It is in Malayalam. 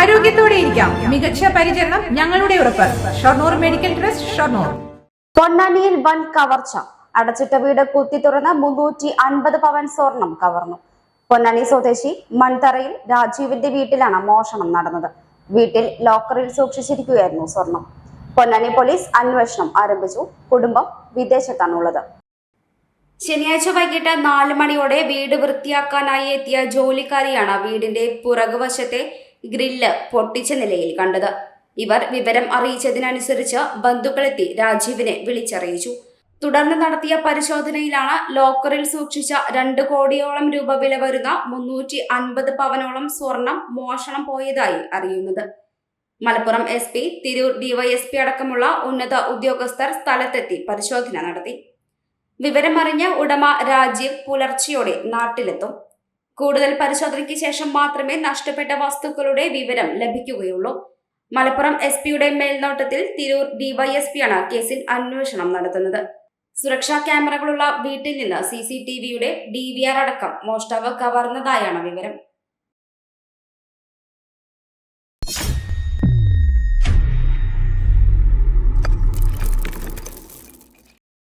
ആരോഗ്യത്തോടെ ഇരിക്കാം. മികച്ച പരിചരണം ഞങ്ങളുടെ ഉറപ്പ്. Shoranur medical trust Shoranur. പൊന്നാനിയിൽ വൻ കവർച്ച. അടച്ചിട്ട വീട് കുത്തി തുറന്ന് മുന്നൂറ്റി അൻപത് പവൻ സ്വർണം കവർന്നു. പൊന്നാനി സ്വദേശി മൺതറയിൽ രാജീവിന്റെ വീട്ടിലാണ് മോഷണം നടന്നത്. വീട്ടിൽ ലോക്കറിൽ സൂക്ഷിച്ചിരിക്കുകയായിരുന്നു സ്വർണം. പൊന്നാനി പോലീസ് അന്വേഷണം ആരംഭിച്ചു. കുടുംബം വിദേശത്താണുള്ളത്. ശനിയാഴ്ച വൈകിട്ട് നാല് മണിയോടെ വീട് വൃത്തിയാക്കാനായി എത്തിയ ജോലിക്കാരിയാണ് വീടിന്റെ പുറകുവശത്തെ ഗ്രില്ല് പൊട്ടിച്ച നിലയിൽ കണ്ടത്. ഇവർ വിവരം അറിയിച്ചതിനനുസരിച്ച് ബന്ധുക്കളെത്തി രാജീവിനെ വിളിച്ചറിയിച്ചു. തുടർന്ന് നടത്തിയ പരിശോധനയിലാണ് ലോക്കറിൽ സൂക്ഷിച്ച രണ്ട് കോടിയോളം രൂപ വില വരുന്ന മുന്നൂറ്റി അൻപത് പവനോളം സ്വർണം മോഷണം പോയതായി അറിയുന്നത്. Malappuram S P Tirur DYSP അടക്കമുള്ള ഉന്നത ഉദ്യോഗസ്ഥർ സ്ഥലത്തെത്തി പരിശോധന നടത്തി. വിവരമറിഞ്ഞ ഉടമ രാജീവ് പുലർച്ചയോടെ നാട്ടിലെത്തും. കൂടുതൽ പരിശോധനയ്ക്ക് ശേഷം മാത്രമേ നഷ്ടപ്പെട്ട വസ്തുക്കളുടെ വിവരം ലഭിക്കുകയുള്ളൂ. മലപ്പുറം എസ് പിയുടെ മേൽനോട്ടത്തിൽ തിരൂർ ഡിവൈഎസ്പിയാണ് കേസിൽ അന്വേഷണം നടത്തുന്നത്. സുരക്ഷാ ക്യാമറകളുള്ള വീട്ടിൽ നിന്ന് സി സി ടി വിയുടെ ഡി വി ആർ അടക്കം മോഷ്ടാവ് കവർന്നതായാണ് വിവരം.